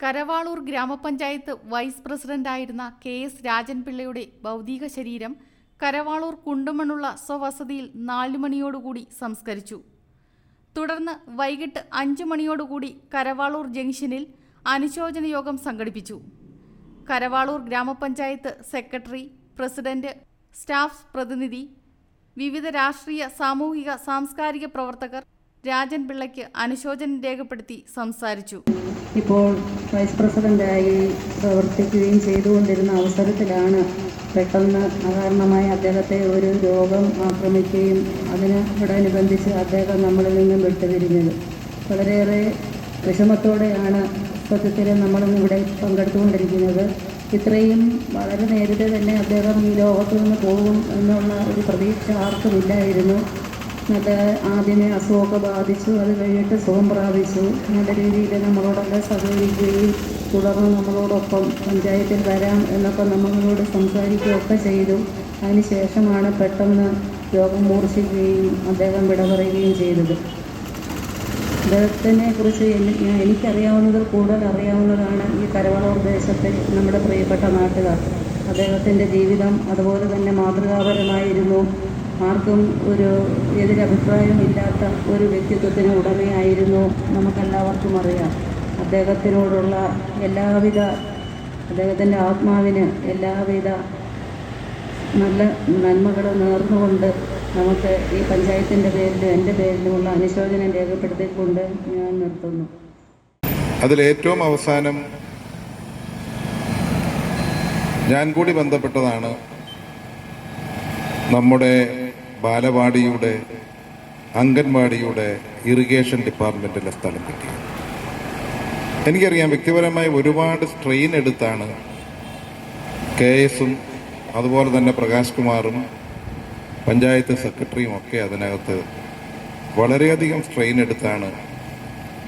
കരവാളൂർ ഗ്രാമപഞ്ചായത്ത് വൈസ് പ്രസിഡന്റായിരുന്ന K S രാജൻപിള്ളയുടെ ഭൗതിക ശരീരം കരവാളൂർ കുണ്ടുമണ്ണുള്ള സ്വവസതിയിൽ നാലു മണിയോടുകൂടി സംസ്കരിച്ചു. തുടർന്ന് വൈകിട്ട് അഞ്ചു മണിയോടുകൂടി കരവാളൂർ ജംഗ്ഷനിൽ അനുശോചന യോഗം സംഘടിപ്പിച്ചു. കരവാളൂർ ഗ്രാമപഞ്ചായത്ത് സെക്രട്ടറി പ്രസിഡന്റ് സ്റ്റാഫ് പ്രതിനിധി വിവിധ രാഷ്ട്രീയ സാമൂഹിക സാംസ്കാരിക പ്രവർത്തകർ രാജൻ പിള്ളയ്ക്ക് അനുശോചനം രേഖപ്പെടുത്തി സംസാരിച്ചു. ഇപ്പോൾ വൈസ് പ്രസിഡന്റായി പ്രവർത്തിക്കുകയും ചെയ്തുകൊണ്ടിരുന്ന അവസരത്തിലാണ് പെട്ടെന്ന് അകാരണമായി അദ്ദേഹത്തെ ഒരു രോഗം ആക്രമിക്കുകയും അതിനോടനുബന്ധിച്ച് അദ്ദേഹം നമ്മളിൽ നിന്നും വിട്ടുപിരിഞ്ഞത്. വളരെയേറെ വിഷമത്തോടെയാണ് സത്യത്തിൽ നമ്മളിന്ന് ഇവിടെ പങ്കെടുത്തുകൊണ്ടിരിക്കുന്നത്. ഇത്രയും വളരെ നേരത്തെ തന്നെ അദ്ദേഹം ഈ ലോകത്ത് നിന്ന് പോകും എന്നുള്ള ഒരു പ്രതീക്ഷ ആർക്കുമില്ലായിരുന്നു നല്ല ആദ്യമേ അസുഖമൊക്കെ ബാധിച്ചു അത് കഴിഞ്ഞിട്ട് സുഖം പ്രാപിച്ചു. നല്ല രീതിയിൽ നമ്മളോടൊക്കെ സഹകരിക്കുകയും തുടർന്ന് നമ്മളോടൊപ്പം പഞ്ചായത്തിൽ വരാം എന്നൊക്കെ നമ്മളോട് സംസാരിക്കുകയൊക്കെ ചെയ്തു. അതിനുശേഷമാണ് പെട്ടെന്ന് രോഗം മൂർച്ഛിക്കുകയും അദ്ദേഹം വിട പറയുകയും ചെയ്തത്. അദ്ദേഹത്തിനെ കുറിച്ച് എനിക്കറിയാവുന്നതിൽ കൂടുതൽ അറിയാവുന്നതാണ് ഈ കരവളൂർ ദേശത്തെ നമ്മുടെ പ്രിയപ്പെട്ട നാട്ടുകാർ. അദ്ദേഹത്തിന്റെ ജീവിതം അതുപോലെ തന്നെ മാതൃകാപരമായിരുന്നു. ആർക്കും ഒരു എതിരഭിപ്രായമില്ലാത്ത ഒരു വ്യക്തിത്വത്തിന് ഉടമയായിരുന്നു നമുക്കെല്ലാവർക്കും അറിയാം. അദ്ദേഹത്തിനോടുള്ള എല്ലാവിധ അദ്ദേഹത്തിന്റെ ആത്മാവിന് എല്ലാവിധ നല്ല നന്മകൾ നേർന്നുകൊണ്ട് നമുക്ക് ഈ പഞ്ചായത്തിന്റെ പേരിലും എന്റെ പേരിലുമുള്ള അനുശോചനം രേഖപ്പെടുത്തിക്കൊണ്ട് ഞാൻ നിർത്തുന്നു. അതിലേറ്റവും അവസാനം ഞാൻ കൂടി ബന്ധപ്പെട്ടതാണ് നമ്മുടെ ബാലവാടിയുടെ അംഗൻവാടിയുടെ ഇറിഗേഷൻ ഡിപ്പാർട്ട്മെന്റിലെ സ്ഥലം കിട്ടിയത് എനിക്കറിയാം വ്യക്തിപരമായി ഒരുപാട് സ്ട്രെയിൻ എടുത്താണ് കെ എസും അതുപോലെ തന്നെ പ്രകാശ് കുമാറും പഞ്ചായത്ത് സെക്രട്ടറിയും ഒക്കെ അതിനകത്ത് വളരെയധികം സ്ട്രെയിൻ എടുത്താണ്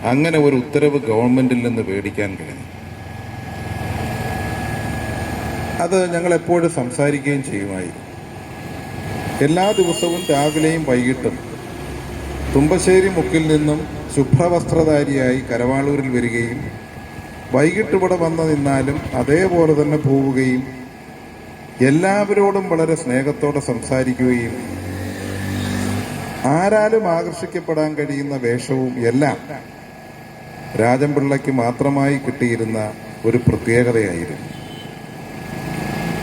അങ്ങനെ ഒരു ഉത്തരവ് ഗവൺമെന്റിൽ നിന്ന് മേടിക്കാൻ കഴിഞ്ഞു അത് ഞങ്ങൾ എപ്പോഴും സംസാരിക്കുകയും ചെയ്യുമായി എല്ലാ ദിവസവും രാവിലെയും വൈകിട്ടും തുമ്പശ്ശേരി മുക്കിൽ നിന്നും ശുഭ്രവസ്ത്രധാരിയായി കരവാളൂരിൽ വരികയും വൈകിട്ട് ഇവിടെ വന്നു നിന്നാലും അതേപോലെ തന്നെ പോവുകയും എല്ലാവരോടും വളരെ സ്നേഹത്തോടെ സംസാരിക്കുകയും ആരാലും ആകർഷിക്കപ്പെടാൻ കഴിയുന്ന വേഷവും എല്ലാം രാജൻപിള്ളയ്ക്ക് മാത്രമായി കിട്ടിയിരുന്ന ഒരു പ്രത്യേകതയായിരുന്നു.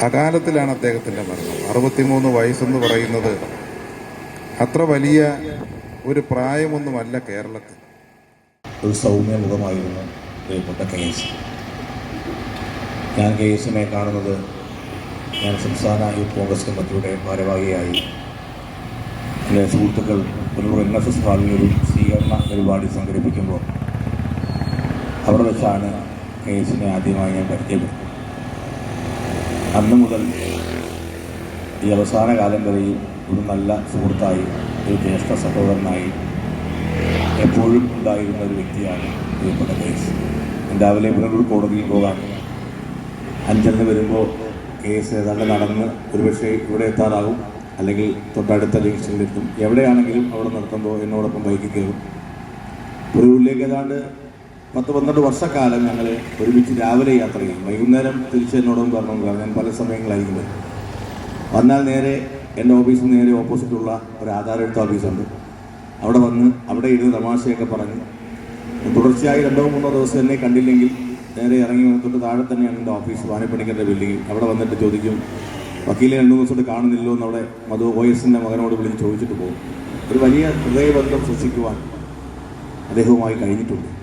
അകാലത്തിലാണ് അദ്ദേഹത്തിന്റെ മരണം. അറുപത്തിമൂന്ന് വയസ്സെന്ന് പറയുന്നത് അത്ര വലിയ ഒരു പ്രായമൊന്നുമല്ല കേരളത്തിൽ. ഒരു സൗമ്യ മുഖമായിരുന്നു പ്രിയപ്പെട്ട കെ എസ് ഞാൻ കെ എസിനെ കാണുന്നത് ഞാൻ സംസ്ഥാന യൂത്ത് കോൺഗ്രസ് കമ്മിറ്റിയുടെ ഭാരവാഹിയായി. എന്റെ സുഹൃത്തുക്കൾ ഒരു എൻ എസ് എസ് ഹാളിൽ ഒരു സ്വീകരണ പരിപാടി സംഘടിപ്പിക്കുമ്പോൾ അവിടെ വെച്ചാണ് കെ എസിനെ ആദ്യമായി ഞാൻ പരിചയപ്പെടുന്നത് അന്ന് മുതൽ ഈ അവസാന കാലം വരെയും ഒരു നല്ല സുഹൃത്തായി ഒരു ജ്യേഷ്ഠ സഹോദരനായി എപ്പോഴും ഉണ്ടായിരുന്ന ഒരു വ്യക്തിയാണ് പ്രിയപ്പെട്ട കേസ്. രാവിലെ പുനലൂർ കോടതിയിൽ പോകാൻ അഞ്ചലിന് വരുമ്പോൾ കേസ് ഏതാണ്ട് നടന്ന് ഒരുപക്ഷെ ഇവിടെ എത്താറാകും അല്ലെങ്കിൽ തൊട്ടടുത്ത ജംഗ്ഷനിലെത്തും എവിടെയാണെങ്കിലും അവിടെ നിർത്തുമ്പോൾ എന്നോടൊപ്പം ബൈക്കിൽ കയറും. പുനലൂരിലേക്ക് ഏതാണ്ട് പത്ത് പന്ത്രണ്ട് വർഷക്കാലം ഞങ്ങൾ ഒരുമിച്ച് രാവിലെ യാത്ര ചെയ്യും വൈകുന്നേരം തിരിച്ച് എന്നോടും പറഞ്ഞു ഞാൻ പല സമയങ്ങളായിരിക്കും വരും. വന്നാൽ നേരെ എന്റെ ഓഫീസിന് നേരെ ഓപ്പോസിറ്റുള്ള ഒരു ആധാർ എടുത്ത ഓഫീസുണ്ട്. അവിടെ വന്ന് അവിടെ ഇരുന്ന് തമാശയൊക്കെ പറഞ്ഞ് തുടർച്ചയായി രണ്ടോ മൂന്നോ ദിവസം എന്നെ കണ്ടില്ലെങ്കിൽ നേരെ ഇറങ്ങി വന്നിട്ട് താഴെ തന്നെയാണ് എന്റെ ഓഫീസ് വാനപ്പണിക്കേണ്ട ബിൽഡിംഗ് അവിടെ വന്നിട്ട് ചോദിക്കും വക്കീലെ രണ്ടു ദിവസമായിട്ട് കാണുന്നില്ലോ എന്നവിടെ മധു ഒ എസിന്റെ മകനോട് വിളിച്ച് ചോദിച്ചിട്ട് പോകും. ഒരു വലിയ ഹൃദയബന്ധം സൃഷ്ടിക്കുവാൻ അദ്ദേഹവുമായി കഴിഞ്ഞിട്ടുണ്ട്.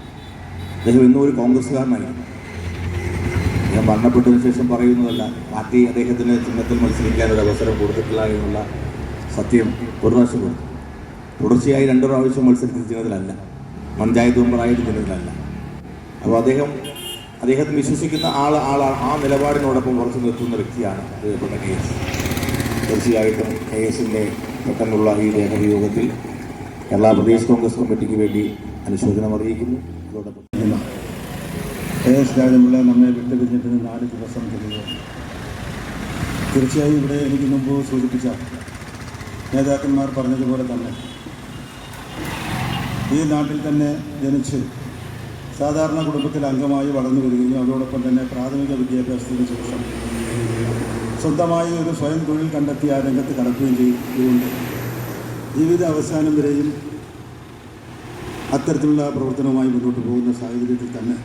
അദ്ദേഹം ഇന്നും ഒരു കോൺഗ്രസ്സുകാരനായിരുന്നു അദ്ദേഹം മരണപ്പെട്ടതിന് ശേഷം പറയുന്നതല്ല പാർട്ടി അദ്ദേഹത്തിന് ചിഹ്നത്തിൽ മത്സരിക്കാൻ ഒരു അവസരം കൊടുത്തിട്ടില്ല എന്നുള്ള സത്യം ഒരു പ്രാവശ്യം കൊടുത്തു. തുടർച്ചയായി രണ്ടു പ്രാവശ്യം മത്സരിക്കുന്ന ചിഹ്നത്തിലല്ല പഞ്ചായത്ത് മെമ്പറായിട്ട് ചിഹ്നത്തിലല്ല അപ്പോൾ അദ്ദേഹം അദ്ദേഹത്തിന് വിശ്വസിക്കുന്ന ആൾ ആളാണ് ആ നിലപാടിനോടൊപ്പം കുറച്ച് നിർത്തുന്ന വ്യക്തിയാണ് പ്രിയപ്പെട്ട കെ എസ്. തീർച്ചയായിട്ടും കെ എസിന്റെ പെട്ടെന്നുള്ള ഈ ദേഹവിയോഗത്തിൽ കേരള പ്രദേശ് കോൺഗ്രസ് കമ്മിറ്റിക്ക് വേണ്ടി അനുശോചനം അറിയിക്കുന്നു. അതോടൊപ്പം രാജപിള്ള നമ്മെ വിട്ടുപിരിഞ്ഞിട്ട് നാല് ദിവസം കഴിയുകയാണ് തീർച്ചയായും ഇവിടെ എനിക്ക് മുമ്പ് സൂചിപ്പിച്ച നേതാക്കന്മാർ പറഞ്ഞതുപോലെ തന്നെ ഈ നാട്ടിൽ തന്നെ ജനിച്ച് സാധാരണ കുടുംബത്തിൽ അംഗമായി വളർന്നു വരികയും അതോടൊപ്പം തന്നെ പ്രാഥമിക വിദ്യാഭ്യാസത്തിന് ശേഷം സ്വന്തമായി ഒരു സ്വയം തൊഴിൽ കണ്ടെത്തി ആ രംഗത്ത് കടക്കുകയും ചെയ്തുകൊണ്ട് ജീവിത അവസാനം വരെയും അത്തരത്തിലുള്ള പ്രവർത്തനവുമായി മുന്നോട്ട് പോകുന്ന സാഹചര്യത്തിൽ തന്നെ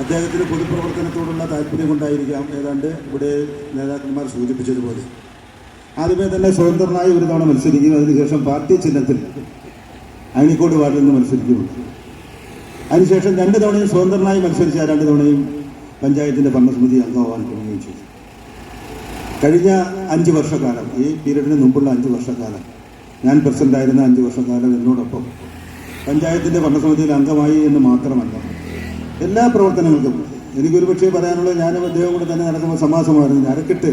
അദ്ദേഹത്തിന് പൊതുപ്രവർത്തനത്തോടുള്ള താല്പര്യം കൊണ്ടായിരിക്കാം ഏതാണ്ട് ഇവിടെ നേതാക്കന്മാർ സൂചിപ്പിച്ചതുപോലെ. ആദ്യമേ തന്നെ സ്വതന്ത്രനായി ഒരു തവണ മത്സരിക്കുകയും അതിനുശേഷം പാർട്ടി ചിഹ്നത്തിൽ അഴിക്കോട് വാർഡിൽ നിന്ന് മത്സരിക്കുകയുണ്ട് അതിനുശേഷം രണ്ട് തവണയും സ്വതന്ത്രനായി മത്സരിച്ച രണ്ട് തവണയും പഞ്ചായത്തിന്റെ ഭരണസമിതി അംഗമാവാൻ തുടങ്ങുകയും ചെയ്തു. കഴിഞ്ഞ അഞ്ച് വർഷക്കാലം ഈ പീരീഡിന് മുമ്പുള്ള അഞ്ച് വർഷക്കാലം ഞാൻ പ്രസിഡന്റായിരുന്ന അഞ്ച് വർഷക്കാലം എന്നോടൊപ്പം പഞ്ചായത്തിന്റെ ഭരണസമിതിയിൽ അംഗമായി എന്ന് മാത്രമല്ല എല്ലാ പ്രവർത്തനങ്ങൾക്കും എനിക്കൊരു പക്ഷേ പറയാനുള്ളത് ഞാനും അദ്ദേഹം കൂടെ തന്നെ നടക്കുമ്പോൾ സമാസമായിരുന്നു. നരക്കെട്ട്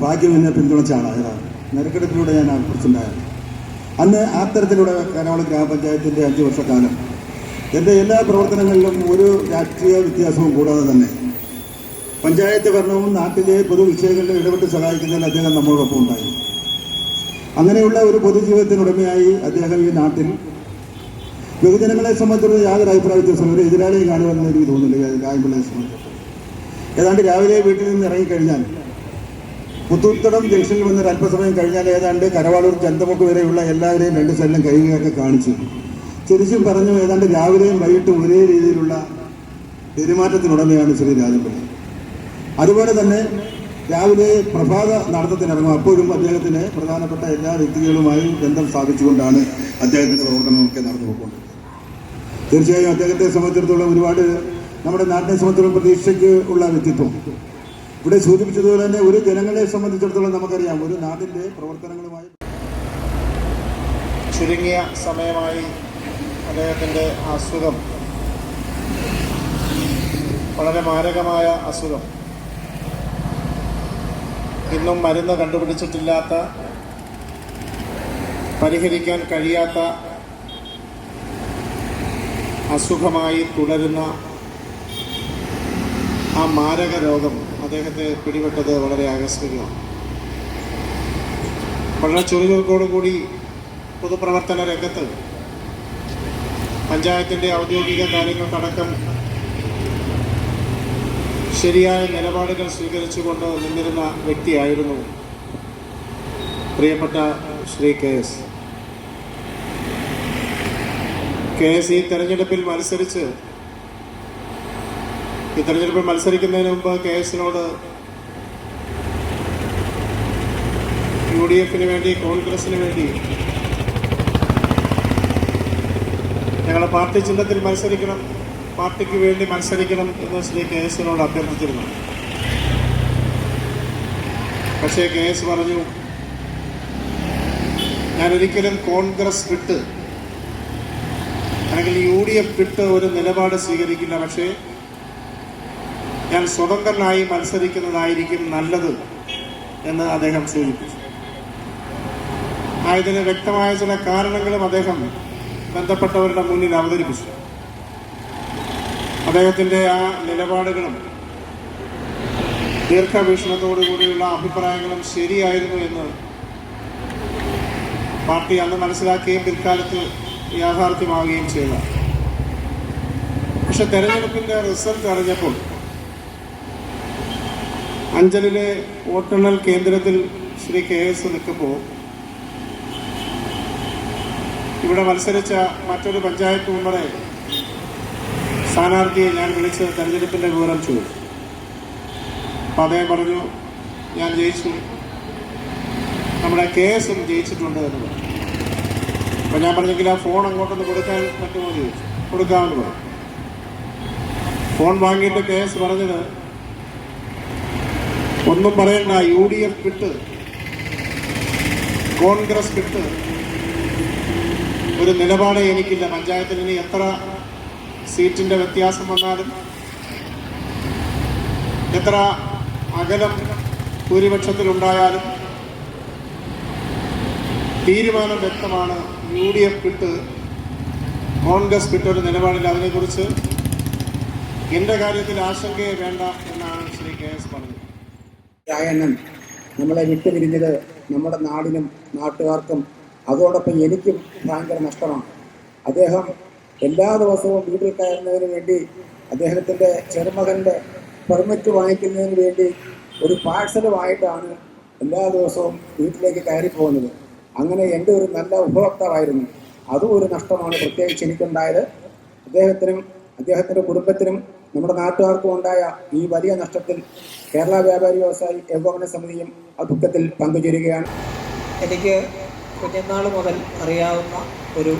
ഭാഗ്യം എന്നെ പിന്തുണച്ച ആളായതാണ്. നരക്കെടുപ്പിലൂടെ ഞാൻ പ്രസിഡന്റായിരുന്നു അന്ന് ആ തരത്തിലൂടെ കനോള ഗ്രാമപഞ്ചായത്തിന്റെ അഞ്ച് വർഷക്കാലം എന്റെ എല്ലാ പ്രവർത്തനങ്ങളിലും ഒരു രാഷ്ട്രീയ വ്യത്യാസവും കൂടാതെ തന്നെ പഞ്ചായത്ത് ഭരണവും നാട്ടിലെ പൊതു വിഷയങ്ങളിൽ ഇടപെട്ട് സഹായിക്കുന്നതിൽ അദ്ദേഹം നമ്മളോടൊപ്പം ഉണ്ടായി. അങ്ങനെയുള്ള ഒരു പൊതുജീവിതത്തിനുടമയായി അദ്ദേഹം ഈ നാട്ടിൽ ബഹുജനങ്ങളെ സംബന്ധിച്ചുള്ള യാതൊരു അഭിപ്രായ വ്യത്യാസം ഒരു എതിരാളിയെ കാണുമെന്ന് എനിക്ക് തോന്നുന്നില്ല. രായമ്പിള്ളയെ സംബന്ധിച്ചിടത്തോളം ഏതാണ്ട് രാവിലെ വീട്ടിൽ നിന്ന് ഇറങ്ങിക്കഴിഞ്ഞാൽ പുത്തൂത്തടം ജംഗ്ഷനിൽ വന്ന് അല്പസമയം കഴിഞ്ഞാൽ ഏതാണ്ട് കരവാളൂർ ചന്തമുക്ക് വരെയുള്ള എല്ലാവരെയും രണ്ട് സ്ഥലം കഴിയുകയൊക്കെ കാണിച്ചു തിരിച്ചും പറഞ്ഞു ഏതാണ്ട് രാവിലെയും വൈകിട്ടും ഒരേ രീതിയിലുള്ള പെരുമാറ്റത്തിനുടമയാണ് ശ്രീ രാജപ്പള്ളി അതുപോലെ തന്നെ രാവിലെ പ്രഭാത നടത്തത്തിനിറങ്ങും. അപ്പോഴും അദ്ദേഹത്തിന് പ്രധാനപ്പെട്ട എല്ലാ വ്യക്തികളുമായും ബന്ധം സ്ഥാപിച്ചുകൊണ്ടാണ് അദ്ദേഹത്തിന്റെ പ്രവർത്തനമൊക്കെ നടന്നു പോയിക്കൊണ്ടിരുന്നത് തീർച്ചയായും അദ്ദേഹത്തെ സംബന്ധിച്ചിടത്തോളം ഒരുപാട് നമ്മുടെ നാടിനെ സംബന്ധിച്ചിടത്തോളം പ്രതീക്ഷയ്ക്ക് ഉള്ള വ്യക്തിത്വം. ഇവിടെ സൂചിപ്പിച്ചതുപോലെ തന്നെ ഒരു ജനങ്ങളെ സംബന്ധിച്ചിടത്തോളം നമുക്കറിയാം. ഒരു നാടിന്റെ പ്രവർത്തനങ്ങളുമായി ചുരുങ്ങിയ സമയമായി അദ്ദേഹത്തിന്റെ അസുഖം വളരെ മാരകമായ അസുഖം ഇന്നും മരുന്ന് കണ്ടുപിടിച്ചിട്ടില്ലാത്ത പരിഹരിക്കാൻ കഴിയാത്ത അസുഖമായി തുടരുന്ന ആ മാരക രോഗം അദ്ദേഹത്തെ പിടിപെട്ടത് വളരെ ആകസ്മികമാണ്. വളരെ ചുറുചുറുക്കോടുകൂടി പൊതുപ്രവർത്തന രംഗത്ത് പഞ്ചായത്തിന്റെ ഔദ്യോഗിക കാര്യങ്ങൾക്കടക്കം ശരിയായ നിലപാടുകൾ സ്വീകരിച്ചുകൊണ്ട് നിന്നിരുന്ന വ്യക്തിയായിരുന്നു പ്രിയപ്പെട്ട Shri K S. K S ഈ തെരഞ്ഞെടുപ്പിൽ മത്സരിച്ച് ഈ തെരഞ്ഞെടുപ്പിൽ മത്സരിക്കുന്നതിന് മുമ്പ് കെ എസിനോട് യു ഡി എഫിന് വേണ്ടി കോൺഗ്രസിന് വേണ്ടി ഞങ്ങളുടെ പാർട്ടി ചിഹ്നത്തിൽ മത്സരിക്കണം പാർട്ടിക്ക് വേണ്ടി മത്സരിക്കണം എന്ന് ശ്രീ കെ എസിനോട് അഭ്യർത്ഥിച്ചിരുന്നു. പക്ഷേ കെ എസ് പറഞ്ഞു ഞാൻ ഒരിക്കലും കോൺഗ്രസ് വിട്ട് അല്ലെങ്കിൽ യു ഡി എഫ് വിട്ട് ഒരു നിലപാട് സ്വീകരിക്കില്ല. പക്ഷേ ഞാൻ സ്വതന്ത്രനായി മത്സരിക്കുന്നതായിരിക്കും നല്ലത് എന്ന് അദ്ദേഹം സൂചിപ്പിച്ചു. ആയതിന് വ്യക്തമായ ചില കാരണങ്ങളും അദ്ദേഹം ബന്ധപ്പെട്ടവരുടെ മുന്നിൽ അവതരിപ്പിച്ചു. അദ്ദേഹത്തിന്റെ ആ നിലപാടുകളും ദീർഘവീക്ഷണത്തോടു കൂടിയുള്ള അഭിപ്രായങ്ങളും ശരിയായിരുന്നു എന്ന് പാർട്ടി അന്ന് മനസ്സിലാക്കുകയും പിൽക്കാലത്ത് യാഥാർത്ഥ്യമാവുകയും ചെയ്യുക പക്ഷെ തെരഞ്ഞെടുപ്പിന്റെ റിസൾട്ട് അറിഞ്ഞപ്പോൾ അഞ്ചലിലെ വോട്ടെണ്ണൽ കേന്ദ്രത്തിൽ ശ്രീ കെ എസ് നിൽക്കുമ്പോൾ ഇവിടെ മത്സരിച്ച മറ്റൊരു പഞ്ചായത്ത് മെമ്പറെ സ്ഥാനാർത്ഥിയെ ഞാൻ വിളിച്ച് തെരഞ്ഞെടുപ്പിന്റെ വിവരം ചോദിച്ചു. അപ്പം അദ്ദേഹം പറഞ്ഞു ഞാൻ ജയിച്ചു. നമ്മുടെ കെ എസും ജയിച്ചിട്ടുണ്ട് എന്ന് പറഞ്ഞു. അപ്പം ഞാൻ പറഞ്ഞെങ്കിൽ ആ ഫോൺ അങ്ങോട്ടൊന്ന് കൊടുക്കാൻ പറ്റുമോ കൊടുക്കാമെന്ന് പറഞ്ഞു. ഫോൺ വാങ്ങിയിട്ട് കേസ് പറഞ്ഞത് ഒന്നും പറയണ്ട യു ഡി എഫ് വിട്ട് കോൺഗ്രസ് വിട്ട് ഒരു നിലപാട് എനിക്കില്ല. പഞ്ചായത്തിൽ ഇനി എത്ര സീറ്റിന്റെ വ്യത്യാസം വന്നാലും എത്ര അകലം ഭൂരിപക്ഷത്തിലുണ്ടായാലും തീരുമാനം വ്യക്തമാണ്. യു ഡി എഫ് കിട്ട് കോൺഗ്രസ് കിട്ടൊരു നിലപാടിൽ അതിനെക്കുറിച്ച്. എന്റെ കാര്യത്തിൽ ആശങ്കയെ വേണ്ട എന്നാണ് ശ്രീ കെ എസ് പറഞ്ഞത്. നമ്മളെ വിട്ടുപിരിഞ്ഞത് നമ്മുടെ നാടിനും നാട്ടുകാർക്കും അതോടൊപ്പം എനിക്കും ഭയങ്കര നഷ്ടമാണ്. അദ്ദേഹം എല്ലാ ദിവസവും വീട്ടിൽ കയറുന്നതിന് വേണ്ടി അദ്ദേഹത്തിന്റെ ചെറുമകന്റെ പെർമിറ്റ് വാങ്ങിക്കുന്നതിന് വേണ്ടി ഒരു പാഴ്സലുമായിട്ടാണ് എല്ലാ ദിവസവും വീട്ടിലേക്ക് കയറി പോകുന്നത് അങ്ങനെ എന്റെ ഒരു നല്ല ഉപഭോക്താവായിരുന്നു. അതും ഒരു നഷ്ടമാണ് പ്രത്യേകിച്ച് എനിക്കുണ്ടായത്. അദ്ദേഹത്തിനും അദ്ദേഹത്തിന്റെ കുടുംബത്തിനും നമ്മുടെ നാട്ടുകാർക്കും ഉണ്ടായ ഈ വലിയ നഷ്ടത്തിൽ കേരള വ്യാപാരി വ്യവസായി ഏകോപന സമിതിയും ആ ദുഃഖത്തിൽ പങ്കുചേരുകയാണ്. എനിക്ക് കുഞ്ഞനാൾ മുതൽ അറിയാവുന്ന ഒരു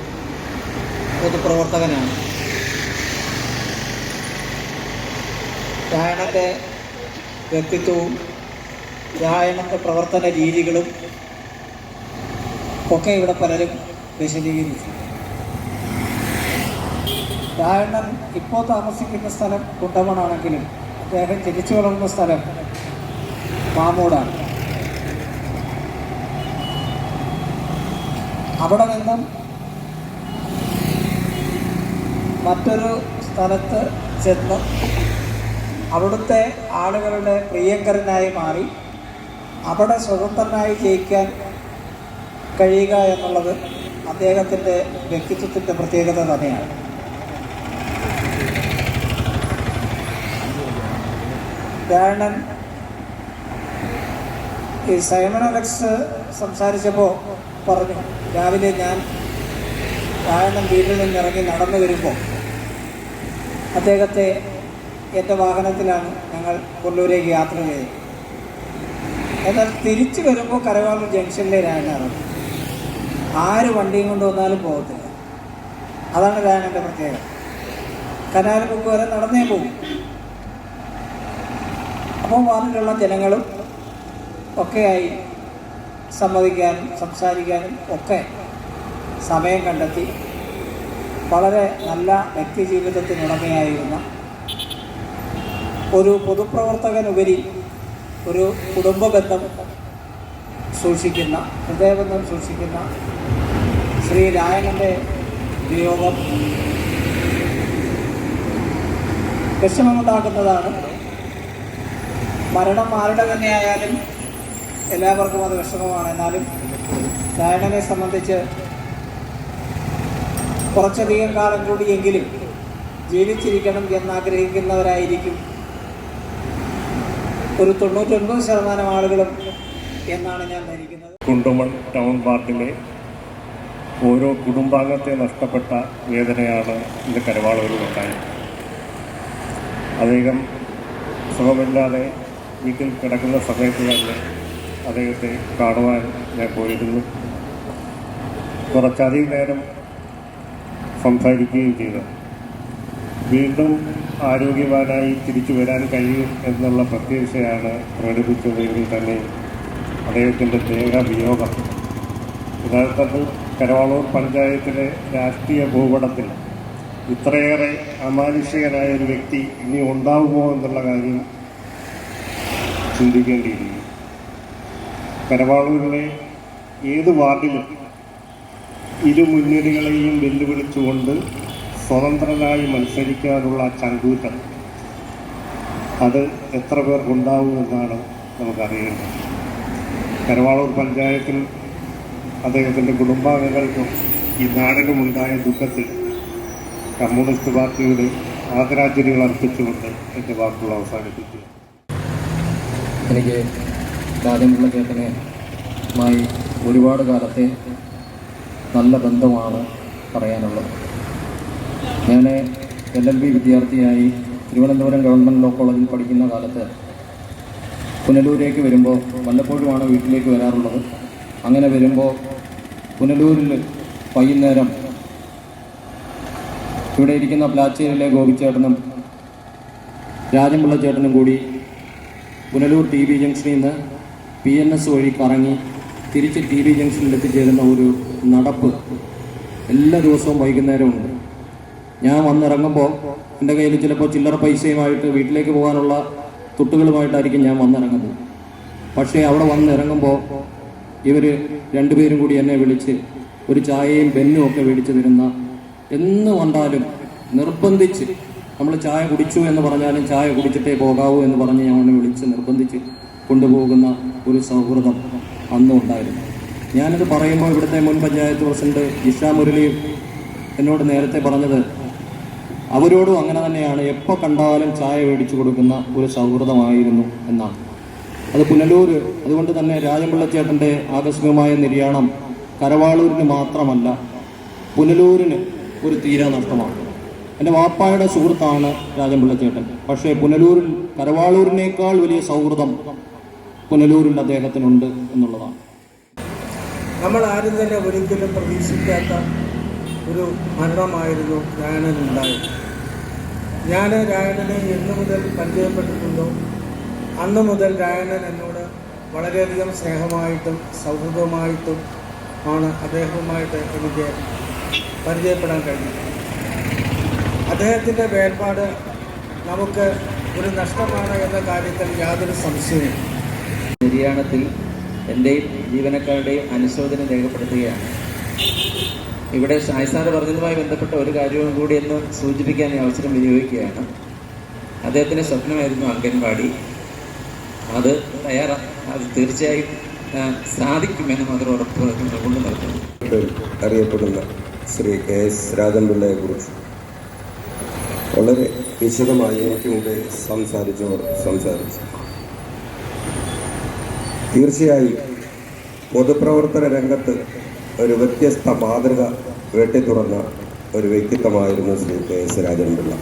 പൊതുപ്രവർത്തകനാണ്. രായണന്റെ വ്യക്തിത്വവും രായണന്റെ പ്രവർത്തന രീതികളും ഒക്കെ ഇവിടെ പലരും വിശദീകരിച്ചു. രായണ്ണൻ ഇപ്പോൾ താമസിക്കുന്ന സ്ഥലം കുണ്ടമണാണെങ്കിലും അദ്ദേഹം ജനിച്ചു വളർന്ന സ്ഥലം മാമൂടാണ്. അവിടെ നിന്നും മറ്റൊരു സ്ഥലത്ത് ചെന്ന് അവിടുത്തെ ആളുകളുടെ പ്രിയങ്കരനായി മാറി. അവിടെ സ്വതന്ത്രനായി ജയിക്കാൻ കഴിയുക എന്നുള്ളത് അദ്ദേഹത്തിന്റെ വ്യക്തിത്വത്തിന്റെ പ്രത്യേകത തന്നെയാണ്. കാരണം ഈ സൈമൺ അലക്സ് സംസാരിച്ചപ്പോൾ പറഞ്ഞു രാവിലെ ഞാൻ കാരണം വീട്ടിൽ നിന്ന് ഇറങ്ങി നടന്നു വരുമ്പോൾ അദ്ദേഹത്തെ എന്റെ വാഹനത്തിലാണ് ഞങ്ങൾ കൊല്ലൂരേക്ക് യാത്ര ചെയ്തത്. എന്നാൽ തിരിച്ചു വരുമ്പോൾ കരവാളൂർ ജംഗ്ഷനിലെ രായനാണ് ആര് വണ്ടിയും കൊണ്ട് വന്നാലും പോകത്തില്ല. അതാണ് രായണന്റെ പ്രത്യേകത. കനാലുമുക്ക് വരെ നടന്നേ പോകും. അപ്പോൾ വാർഡിലുള്ള ജനങ്ങളും ഒക്കെയായി സമ്മതിക്കാനും സംസാരിക്കാനും ഒക്കെ സമയം കണ്ടെത്തി. വളരെ നല്ല വ്യക്തി ജീവിതത്തിനുടമയായിരുന്ന ഒരു പൊതുപ്രവർത്തകനുപരി ഒരു കുടുംബ ബന്ധം സൂക്ഷിക്കുന്ന ഹൃദയബന്ധം സൂക്ഷിക്കുന്ന ശ്രീ രായണന്റെ വിയോഗം വിഷമമുണ്ടാക്കുന്നതാണ് മരണം ആരുടെ തന്നെയായാലും എല്ലാവർക്കും അത് വിഷമമാണ്. എന്നാലും രായണനെ സംബന്ധിച്ച് കുറച്ചധികം കാലം കൂടിയെങ്കിലും ജീവിച്ചിരിക്കണം എന്നാഗ്രഹിക്കുന്നവരായിരിക്കും. ഒരു തൊണ്ണൂറ്റൊൻപത് ശതമാനം ആളുകളും എന്നാണ് ഞാൻ ധരിക്കുന്നത്. കുണ്ടുമൺ ടൗൺ വാർഡിലെ ഓരോ കുടുംബാംഗത്തെ നഷ്ടപ്പെട്ട വേദനയാണ് ഇന്ന് കരവാളൂരിലുണ്ടായത് അദ്ദേഹം സുഖമില്ലാതെ വീട്ടിൽ കിടക്കുന്ന സമയത്ത് തന്നെ അദ്ദേഹത്തെ കാണുവാൻ ഞാൻ പോയിരുന്നു. കുറച്ചധികം നേരം സംസാരിക്കുകയും ചെയ്തു. വീണ്ടും ആരോഗ്യവാനായി തിരിച്ചു വരാൻ കഴിയും എന്നുള്ള പ്രത്യാശയാണ് പ്രകടിപ്പിച്ചതെങ്കിൽ തന്നെ അദ്ദേഹത്തിന്റെ ദേഹവിയോഗം യഥാർത്ഥത്തിൽ കരവാളൂർ പഞ്ചായത്തിലെ രാഷ്ട്രീയ ഭൂപടത്തിൽ ഇത്രയേറെ അമാനുഷികനായ ഒരു വ്യക്തി ഇനി ഉണ്ടാവുമോ എന്നുള്ള കാര്യം ചിന്തിക്കേണ്ടിയിരിക്കുന്നു. കരവാളൂരിലെ ഏത് വാർഡിലും ഇരു മുന്നണികളെയും വെല്ലുവിളിച്ചുകൊണ്ട് സ്വതന്ത്രനായി മത്സരിക്കാനുള്ള ചങ്കൂറ്റം. അത് എത്ര പേർക്കുണ്ടാവുമെന്നാണ് നമുക്കറിയേണ്ടത്. കരവാളൂർ പഞ്ചായത്തിൽ അദ്ദേഹത്തിന്റെ കുടുംബാംഗങ്ങൾക്കും ഈ നാടിനുമുണ്ടായ ദുഃഖത്തിൽ കമ്മ്യൂണിസ്റ്റ് പാർട്ടിയുടെ ആദരാഞ്ജലികൾ അർപ്പിച്ചുകൊണ്ട് എന്റെ വാക്കുകൾ അവസാനിപ്പിക്കുക എനിക്ക് രാജൻപിള്ള ചേട്ടനുമായി ഒരുപാട് കാലത്തെ നല്ല ബന്ധമാണ് പറയാനുള്ളത്. ഞാൻ എൽ എൽ ബി വിദ്യാർത്ഥിയായി തിരുവനന്തപുരം ഗവൺമെന്റ് ലോ കോളേജിൽ പഠിക്കുന്ന കാലത്ത് പുനലൂരേക്ക് വരുമ്പോൾ വല്ലപ്പോഴുമാണ് വീട്ടിലേക്ക് വരാറുള്ളത്? അങ്ങനെ വരുമ്പോൾ പുനലൂരിൽ വൈകുന്നേരം ഇവിടെ ഇരിക്കുന്ന പ്ലാച്ചേരിയിലെ ഗോപിച്ചേട്ടനും രാജൻപിള്ള ചേട്ടനും കൂടി പുനലൂർ ടി ബി ജംഗ്ഷനിൽ നിന്ന് പി എൻ എസ് വഴി കറങ്ങി തിരിച്ച് ടി ബി ജംഗ്ഷനിൽ എത്തിച്ചേരുന്ന ഒരു നടപ്പ് എല്ലാ ദിവസവും വൈകുന്നേരമുണ്ട്. ഞാൻ വന്നിറങ്ങുമ്പോൾ എന്റെ കയ്യിൽ ചിലപ്പോൾ ചില്ലറ പൈസയുമായിട്ട് വീട്ടിലേക്ക് പോകാനുള്ള തുട്ടുകളുമായിട്ടായിരിക്കും ഞാൻ വന്നിറങ്ങുന്നത്. പക്ഷേ അവിടെ വന്നിറങ്ങുമ്പോൾ ഇവർ രണ്ടുപേരും കൂടി എന്നെ വിളിച്ച് ഒരു ചായയും പെന്നും ഒക്കെ മേടിച്ചു തരുന്ന എന്ന് വന്നാലും നിർബന്ധിച്ച് നമ്മൾ ചായ കുടിച്ചു എന്ന് പറഞ്ഞാലും ചായ കുടിച്ചിട്ടേ പോകാവൂ എന്ന് പറഞ്ഞ് ഞങ്ങളെ വിളിച്ച് നിർബന്ധിച്ച് കൊണ്ടുപോകുന്ന ഒരു സൗഹൃദം അന്നും ഉണ്ടായിരുന്നു. ഞാനിത് പറയുമ്പോൾ ഇവിടുത്തെ മുൻ പഞ്ചായത്ത് പ്രസിഡന്റ് ഇഷ മുരളിയും എന്നോട് നേരത്തെ പറഞ്ഞത് അവരോടും അങ്ങനെ തന്നെയാണ് എപ്പോൾ കണ്ടാലും ചായ മേടിച്ചു കൊടുക്കുന്ന ഒരു സൗഹൃദമായിരുന്നു എന്നാണ്. അത് പുനലൂർ അതുകൊണ്ട് തന്നെ രാജമ്പിള്ളച്ചേട്ടന്റെ ആകസ്മികമായ നിര്യാണം കരവാളൂരിന് മാത്രമല്ല പുനലൂരിന് ഒരു തീരാ നഷ്ടമാണ്. എന്റെ വാപ്പായുടെ സുഹൃത്താണ് രാജമ്പിള്ളച്ചേട്ടൻ പക്ഷേ പുനലൂരിൽ കരവാളൂരിനേക്കാൾ വലിയ സൗഹൃദം പുനലൂരിൽ അദ്ദേഹത്തിനുണ്ട് എന്നുള്ളതാണ്. നമ്മൾ ആരും തന്നെ ഒരിക്കലും പ്രതീക്ഷിക്കാത്ത ഒരു മരണമായിരുന്നു രായണനുണ്ടായത് ഞാൻ രായണനെ എന്നു മുതൽ പരിചയപ്പെട്ടിട്ടുണ്ടോ? അന്ന് മുതൽ രായണൻ എന്നോട് വളരെയധികം സ്നേഹമായിട്ടും സൗഹൃദമായിട്ടും ആണ് അദ്ദേഹവുമായിട്ട് എനിക്ക് പരിചയപ്പെടാൻ കഴിഞ്ഞത്. അദ്ദേഹത്തിന്റെ വേർപാട് നമുക്ക് ഒരു നഷ്ടമാണ് എന്ന കാര്യത്തിൽ യാതൊരു സംശയവും നിര്യാണത്തിൽ എന്റെയും ജീവനക്കാരുടെയും അനുശോചനം രേഖപ്പെടുത്തുകയാണ്. ഇവിടെ ഷായ്സാറ് പറഞ്ഞതുമായി ബന്ധപ്പെട്ട ഒരു കാര്യവും കൂടി എന്ന് സൂചിപ്പിക്കാൻ ഈ അവസരം വിനിയോഗിക്കുകയാണ്. അദ്ദേഹത്തിന്റെ സ്വപ്നമായിരുന്നു അംഗൻവാടി. അത് തയ്യാറാ അത് തീർച്ചയായും സാധിക്കുമെന്ന് മാത്രം ഉറപ്പ് കൊണ്ട് നടത്തുന്നു അറിയപ്പെടുന്ന ശ്രീ കെ എസ് രാജൻപിള്ളയെ കുറിച്ച് വളരെ വിശദമായി എനിക്ക് മുമ്പേ സംസാരിച്ചവർ സംസാരിച്ചു. തീർച്ചയായും പൊതുപ്രവർത്തന രംഗത്ത് ഒരു വ്യത്യസ്ത മാതൃക വെട്ടിത്തുറന്ന ഒരു വ്യക്തിത്വമായിരുന്നു ശ്രീ കെ എസ് രാജൻപിള്ള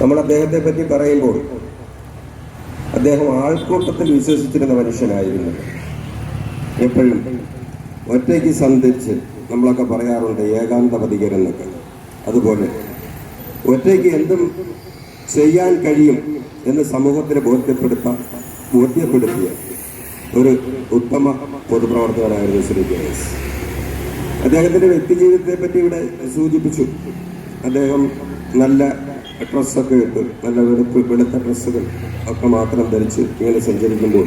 നമ്മൾ അദ്ദേഹത്തെ പറ്റി പറയുമ്പോൾ അദ്ദേഹം ആൾക്കൂട്ടത്തിൽ വിശ്വസിച്ചിരുന്ന മനുഷ്യനായിരുന്നു. എപ്പോഴും ഒറ്റയ്ക്ക് സന്ധിച്ച് നമ്മളൊക്കെ പറയാറുണ്ട് ഏകാന്തപതികരെന്നൊക്കെ അതുപോലെ ഒറ്റയ്ക്ക് എന്തും ചെയ്യാൻ കഴിയും എന്ന് സമൂഹത്തിന് ബോധ്യപ്പെടുത്താൻ ബോധ്യപ്പെടുത്തിയ ഒരു ഉത്തമ പൊതുപ്രവർത്തകനായിരുന്നു ശ്രീ കെ എസ് അദ്ദേഹത്തിന്റെ വ്യക്തിജീവിതത്തെ പറ്റി ഇവിടെ സൂചിപ്പിച്ചു. അദ്ദേഹം നല്ല ഡ്രസ്സൊക്കെ ഇട്ട് നല്ല വെളുപ്പ് വെളുത്ത ഡ്രസ്സുകൾ ഒക്കെ മാത്രം ധരിച്ച് ഇങ്ങനെ സഞ്ചരിക്കുമ്പോൾ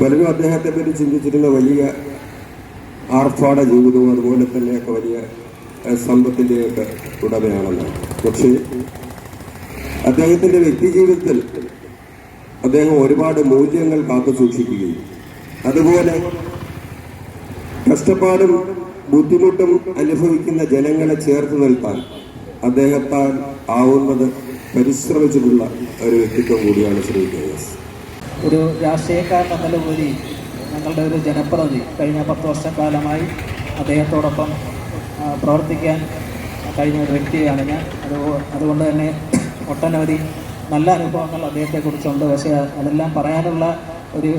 പലരും അദ്ദേഹത്തെ പറ്റി ചിന്തിച്ചിരുന്ന വലിയ ആർഭാട ജീവിതവും അതുപോലെ തന്നെയൊക്കെ വലിയ സമ്പത്തിന്റെയൊക്കെ ഉടമയാണെന്നാണ്. പക്ഷേ അദ്ദേഹത്തിന്റെ വ്യക്തിജീവിതത്തിൽ അദ്ദേഹം ഒരുപാട് മൂല്യങ്ങൾ കാത്തു സൂക്ഷിക്കുകയും അതുപോലെ കഷ്ടപ്പാടും ബുദ്ധിമുട്ടും അനുഭവിക്കുന്ന ജനങ്ങളെ ചേർത്ത് നിൽക്കാൻ അദ്ദേഹത്താൽ ആവുന്നത് പരിശ്രമിച്ചിട്ടുള്ള ഒരു വ്യക്തിത്വം കൂടിയാണ് ശ്രീ കെ ഒരു രാഷ്ട്രീയക്കാരൻ കൂടി ഞങ്ങളുടെ ഒരു ജനപ്രതിനിധി കഴിഞ്ഞ പത്ത് വർഷക്കാലമായി അദ്ദേഹത്തോടൊപ്പം പ്രവർത്തിക്കാൻ കഴിഞ്ഞ ഒരു വ്യക്തിയാണ് ഞാൻ. അതുകൊണ്ട് തന്നെ ഒട്ടനവധി നല്ല അനുഭവങ്ങൾ അദ്ദേഹത്തെക്കുറിച്ചുണ്ട്. പക്ഷേ അതെല്ലാം പറയാനുള്ള ഒരു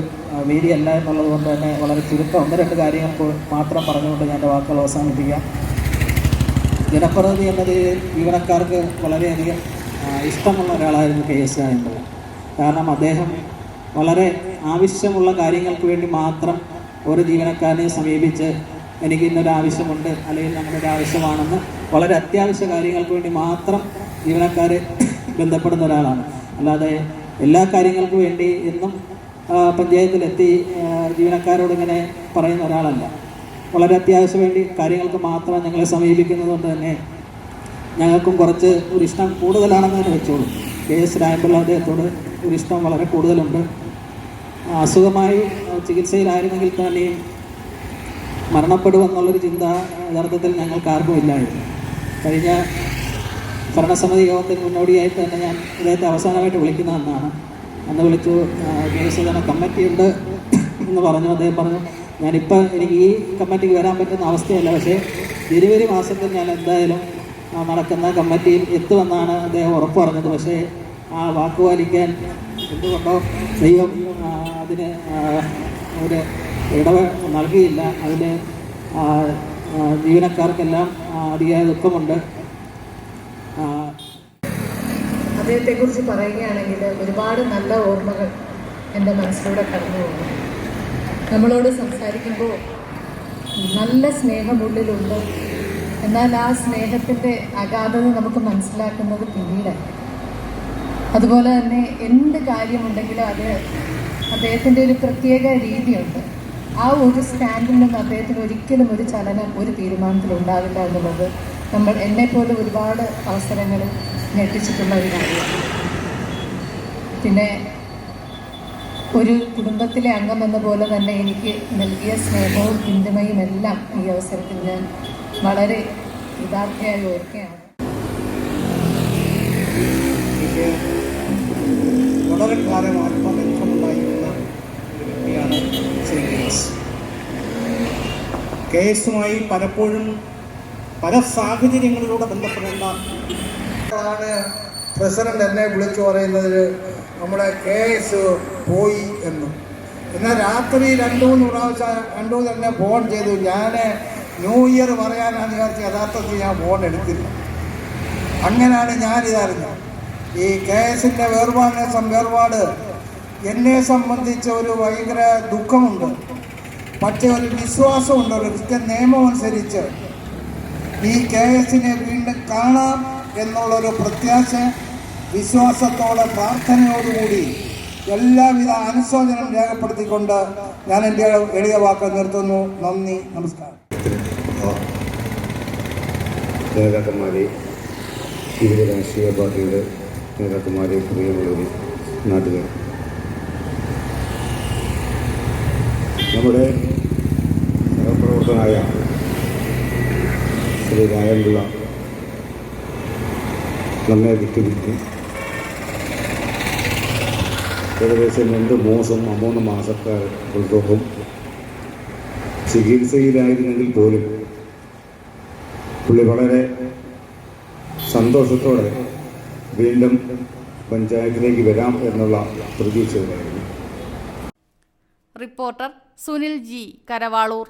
വേദി അല്ല എന്നുള്ളത് കൊണ്ട് തന്നെ വളരെ ചുരുക്കം ഒന്ന് രണ്ട് കാര്യങ്ങൾ മാത്രം പറഞ്ഞുകൊണ്ട് ഞാൻ എന്റെ വാക്കുകൾ അവസാനിപ്പിക്കാം. ജനപ്രതിനിധി എന്നത് ജീവനക്കാർക്ക് വളരെയധികം ഇഷ്ടമുള്ള ഒരാളായിരുന്നു കെ എസ് എന്നുള്ളത് കാരണം അദ്ദേഹം വളരെ ആവശ്യമുള്ള കാര്യങ്ങൾക്ക് വേണ്ടി മാത്രം ഒരു ജീവനക്കാരനെ സമീപിച്ച് എനിക്ക് ഇന്നൊരു ആവശ്യമുണ്ട് അല്ലെങ്കിൽ നമ്മുടെ ഒരു ആവശ്യമാണെന്ന് വളരെ അത്യാവശ്യ കാര്യങ്ങൾക്ക് വേണ്ടി മാത്രം ജീവനക്കാരെ ബന്ധപ്പെടുന്ന ഒരാളാണ്. അല്ലാതെ എല്ലാ കാര്യങ്ങൾക്കും വേണ്ടി എന്നും പഞ്ചായത്തിലെത്തി ജീവനക്കാരോട് ഇങ്ങനെ പറയുന്ന ഒരാളല്ല. വളരെ അത്യാവശ്യം വേണ്ടി കാര്യങ്ങൾക്ക് മാത്രം ഞങ്ങളെ സമീപിക്കുന്നത് കൊണ്ട് തന്നെ ഞങ്ങൾക്കും കുറച്ച് ഒരു ഇഷ്ടം കൂടുതലാണെന്ന് തന്നെ വെച്ചോളൂ. കെ എസ് രാമ്പിള്ള അദ്ദേഹത്തോട് ഒരു ഇഷ്ടം വളരെ കൂടുതലുണ്ട്. അസുഖമായി ചികിത്സയിലായിരുന്നെങ്കിൽ തന്നെയും മരണപ്പെടുമെന്നുള്ളൊരു ചിന്ത യഥാർത്ഥത്തിൽ ഞങ്ങൾക്ക് ആർക്കും ഇല്ലായിരുന്നു. കഴിഞ്ഞ ഭരണസമിതി യോഗത്തിന് മുന്നോടിയായിട്ട് തന്നെ ഞാൻ ഇദ്ദേഹത്തെ അവസാനമായിട്ട് വിളിക്കുന്ന അന്നാണ് അന്ന് വിളിച്ചു തന്നെ കമ്മിറ്റിയുണ്ട് എന്ന് പറഞ്ഞു. അദ്ദേഹം പറഞ്ഞു ഞാനിപ്പോൾ എനിക്ക് ഈ കമ്മിറ്റിക്ക് വരാൻ പറ്റുന്ന അവസ്ഥയല്ല. പക്ഷേ ജനുവരി മാസത്തിൽ ഞാൻ എന്തായാലും നടക്കുന്ന കമ്മിറ്റിയിൽ എത്തുമെന്നാണ് അദ്ദേഹം ഉറപ്പ് പറഞ്ഞത്. പക്ഷേ ആ വാക്ക് പാലിക്കാൻ എന്തുകൊണ്ടോ ദൈവം അതിന് ഒരു ഇടവ് നൽകിയില്ല. അതിന് ജീവനക്കാർക്കെല്ലാം അതിയായ ദുഃഖമുണ്ട്. അദ്ദേഹത്തെക്കുറിച്ച് പറയുകയാണെങ്കിൽ ഒരുപാട് നല്ല ഓർമ്മകൾ എന്റെ മനസ്സിലൂടെ കടന്നു പോകുന്നു. നമ്മളോട് സംസാരിക്കുമ്പോൾ നല്ല സ്നേഹമുള്ളിലുണ്ട്. എന്നാൽ ആ സ്നേഹത്തിന്റെ അഗാധത നമുക്ക് മനസ്സിലാക്കുന്നത് പിന്നീടാണ്. അതുപോലെ തന്നെ എന്ത് കാര്യമുണ്ടെങ്കിലും അത് അദ്ദേഹത്തിന്റെ ഒരു പ്രത്യേക രീതിയുണ്ട്. ആ ഒരു സ്റ്റാൻഡിൽ നിന്ന് അദ്ദേഹത്തിന് ഒരിക്കലും ഒരു ചലനം ഒരു തീരുമാനത്തിൽ ഉണ്ടാവില്ല എന്നുള്ളത് നമ്മൾ എന്നെപ്പോലെ ഒരുപാട് അവസരങ്ങൾ ഞെട്ടിച്ചിട്ടുള്ള ഒരു കാര്യമാണ്. പിന്നെ ഒരു കുടുംബത്തിലെ അംഗം എന്ന പോലെ തന്നെ എനിക്ക് നൽകിയ സ്നേഹവും പിന്തുണയും എല്ലാം ഈ അവസരത്തിൽ ഞാൻ വളരെ യഥാർത്ഥയായി ഓർക്കുകയാണ്. വളരെ കാലം ആത്മബന്ധമുണ്ടായിരുന്ന വ്യക്തിയാണ് ശ്രീ കെ എസ് കെ എസുമായി പലപ്പോഴും പല സാഹചര്യങ്ങളിലൂടെ ബന്ധപ്പെടേണ്ട ആണ് പ്രസിഡന്റ് എന്നെ വിളിച്ചു പറയുന്നത് നമ്മുടെ കെ എസ് പോയി എന്ന്. എന്നാൽ രാത്രി രണ്ടു മൂന്ന് പ്രാവശ്യം രണ്ടു മൂന്ന് എന്നെ ഫോൺ ചെയ്തു. ഞാൻ ന്യൂ ഇയർ പറയാനാണ് വിചാരിച്ച യഥാർത്ഥത്തിൽ ഞാൻ ഫോൺ എടുത്തില്ല. അങ്ങനെയാണ് ഞാനിതറിഞ്ഞത് ഈ കെ എസിന്റെ വേർപാടിനെ വേർപാട് എന്നെ സംബന്ധിച്ച് ഒരു ഭയങ്കര ദുഃഖമുണ്ട്. പക്ഷേ ഒരു വിശ്വാസമുണ്ട്. ഒരു ക്രിസ്ത്യൻ നിയമം അനുസരിച്ച് ഈ കെ എസിനെ വീണ്ടും കാണാം എന്നുള്ളൊരു പ്രത്യാശ വിശ്വാസത്തോടെ പ്രാർത്ഥനയോടുകൂടി എല്ലാവിധ അനുശോചനം രേഖപ്പെടുത്തിക്കൊണ്ട് ഞാൻ എന്റെ എളിയ വാക്ക് നിർത്തുന്നു. നന്ദി നമസ്കാരം. നേതാക്കന്മാരെ വിവിധ രാഷ്ട്രീയ പാർട്ടിയുടെ നേതാക്കന്മാരെ പ്രിയമുള്ളവരെ നാട്ടുകാർ നമ്മുടെ സഹപ്രവർത്തനായ ശ്രീ രായൻപിള്ള നമ്മെ വിട്ടിരിക്കും ഏകദേശം രണ്ട് മാസം മൂന്ന് മാസക്കാലത്തോളം ചികിത്സയിലായിരുന്നെങ്കിൽ പോലും പുള്ളി വളരെ സന്തോഷത്തോടെ വീണ്ടും പഞ്ചായത്തിലേക്ക് വരാം എന്നുള്ള പ്രതീക്ഷയിലായിരുന്നു. Reporter Sunil G Karavalur.